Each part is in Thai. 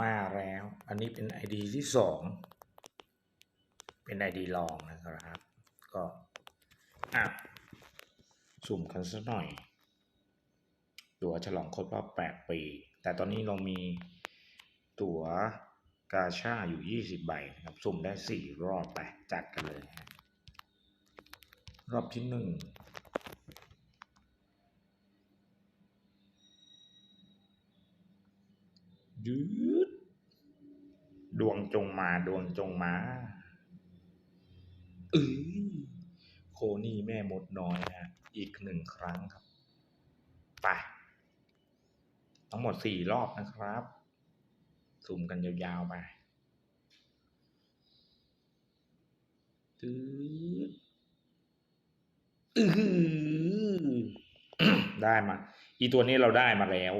มาแล้ว อันนี้เป็น ID ที่ 2 เป็น ID ลองนะครับ ก็อะสุ่มกันสักหน่อย ตั๋วฉลองครบรอบ 8 ปี แต่ตอนนี้เรามีตั๋วกาชาอยู่ 20 ใบนะครับ สุ่มได้ 4 รอบไปจัดกันเลย รอบที่ 1 ยืดดวงจงมาดวงจงมาเอ้ยโคนี่แม่มดน้อยนะฮะอีกหนึ่งครั้งครับ ไป ทั้งหมดสี่รอบนะครับ สุ่มกันยาวๆไปตืดอือหือได้มา อีตัวนี้เราได้มาแล้ว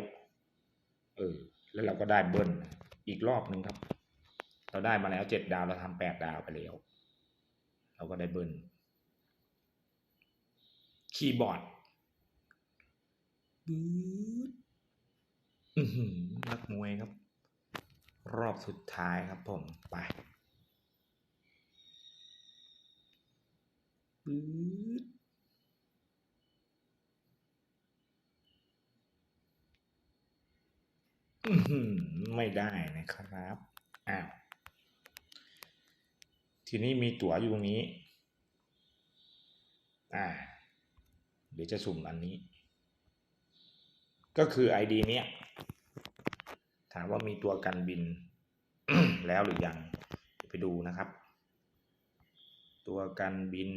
เออ แล้วเราก็ได้เบิ้ลอีกรอบหนึ่งครับ เราได้มาแล้วเจ็ดดาวเราทำแปดดาวไปแล้ว เราก็ได้เบิ้ลคีย์บอร์ดปื๊ดอือหือนักมวยครับ รอบสุดท้ายครับผมไปปื๊ดอื้อหือ ไม่ได้นะครับอ้าวทีนี้มีตั๋วอยู่ตรงนี้ อ่า เดี๋ยวจะสุ่มอันนี้ ก็คือ ID เนี้ย ถามว่ามีตัวกันบิน แล้วหรือยัง ไปดูนะครับ ตัวกันบิน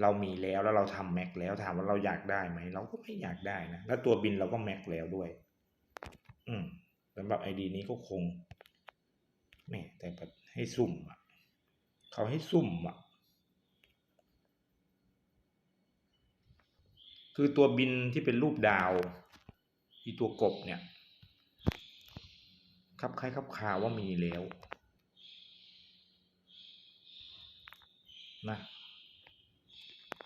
เรามีแล้วแล้วเราทำแม็กแล้วถามว่าเราอยากได้ไหม เราก็ไม่อยากได้นะ แล้วตัวบินเราก็แม็กแล้วด้วย อืมสำหรับไอดีนี้ก็คงแม่แต่แบบให้สุ่มอะเขาให้สุ่มอะ คือตัวบินที่เป็นรูปดาวอีตัวกบเนี่ยครับคล้ายครับคาว่ามีแล้วนะ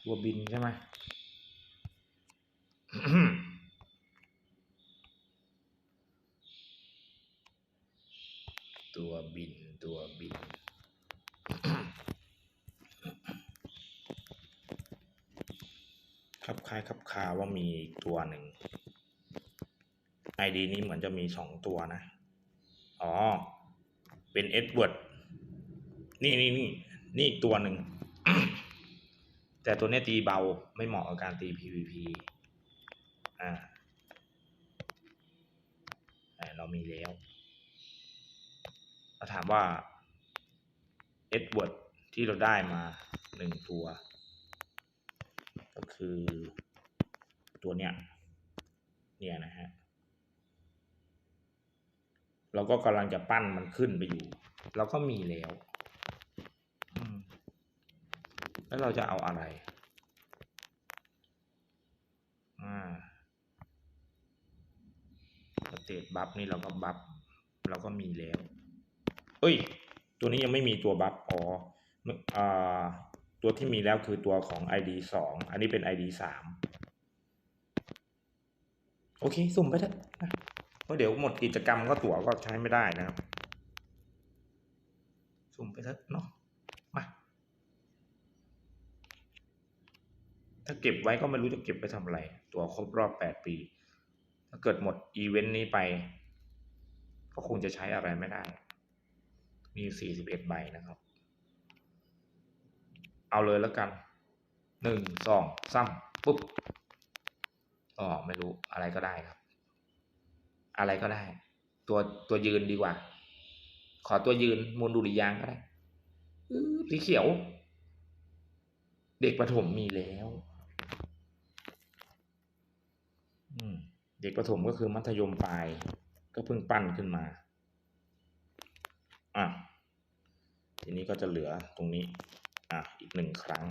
ตัวบินใช่ไหม ตัว บินตัวบิน ครับคล้ายครับคาว่ามีตัวหนึ่งไอดีนี้เหมือนจะมีสองตัวนะ อ๋อ เป็นเอ็ดเวิร์ด นี่นี่นี่นี่อีกตัวหนึ่ง แต่ตัวนี้ตีเบาไม่เหมาะกับการตี PVP อ่าเรามีแล้ว เราถามว่าเอ็ดเวิร์ดที่เราได้มาหนึ่งตัว ก็คือตัวเนี้ยเนี่ยนะฮะเราก็กำลังจะปั้นมันขึ้นไปอยู่ เราก็มีแล้วแล้วเราจะเอาอะไร อ่าสเตตบัฟนี่เราก็บัฟเราก็มีแล้ว เอ้ย ตัวนี้ยังไม่มีตัวบัฟอ๋ออ่าตัวที่มีแล้วคือตัวของ ID สองอันนี้เป็น ID สามโอเค สุ่มไปเถอะเพราะเดี๋ยวหมดกิจกรรมก็ตั๋วก็ใช้ไม่ได้นะครับ สุ่มไปเถอะเนาะมาถ้าเก็บไว้ก็ไม่รู้จะเก็บไปทำอะไร ตั๋วครบรอบแปดปี ถ้าเกิดหมดอีเวนต์นี้ไป ก็คงจะใช้อะไรไม่ได้ มีสี่สิบเอ็ดใบนะครับ เอาเลยแล้วกันหนึ่งสองสามปุ๊บอ๋อไม่รู้อะไรก็ได้ครับ อะไรก็ได้ ตัวตัวยืนดีกว่า ขอตัวยืนมูลดุริยางก็ได้อสีเขียว เด็กประถมมีแล้วอืมเด็กประถมก็คือมัธยมปลาย ก็เพิ่งปั้นขึ้นมา อะ ทีนี้ก็จะเหลือตรงนี้ อะ อีกหนึ่งครั้ง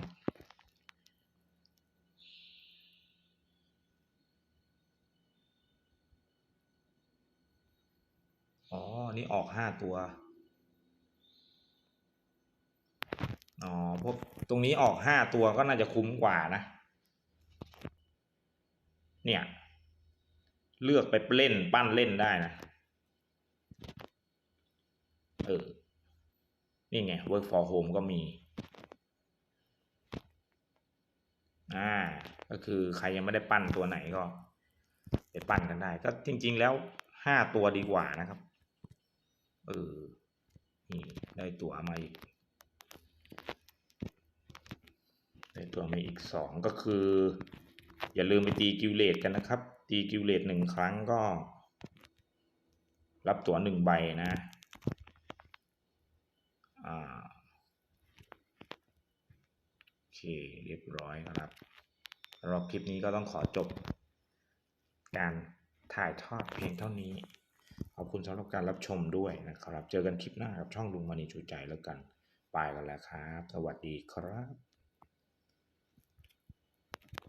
อ๋อ นี่ออกห้าตัว อ๋อพวกตรงนี้ออกห้าตัวก็น่าจะคุ้มกว่านะ เนี่ย เลือกไปเล่น ปั้นเล่นได้นะ เออ นี่ไง work for home ก็มี อ่า ก็คือใครยังไม่ได้ปั้นตัวไหนก็ไปปั้นกันได้ ก็จริง ๆ แล้วห้าตัวดีกว่านะครับ เออ นี่ได้ตัวมาอีก ได้ตัวมาอีกสองก็คือ อย่าลืมไปตีกิวเลตกันนะครับ ตีกิวเลตหนึ่งครั้งก็ รับตั๋วหนึ่งใบนะ อ่า โอ เคเรียบร้อยนะครับสำหรับคลิปนี้ก็ต้องขอจบ การถ่ายทอดเพียงเท่านี้ ขอบคุณสำหรับการรับชมด้วยนะครับ เจอกันคลิปหน้ากับช่องลุงมณีชูใจแล้วกัน ไปกันแล้วครับ สวัสดีครับ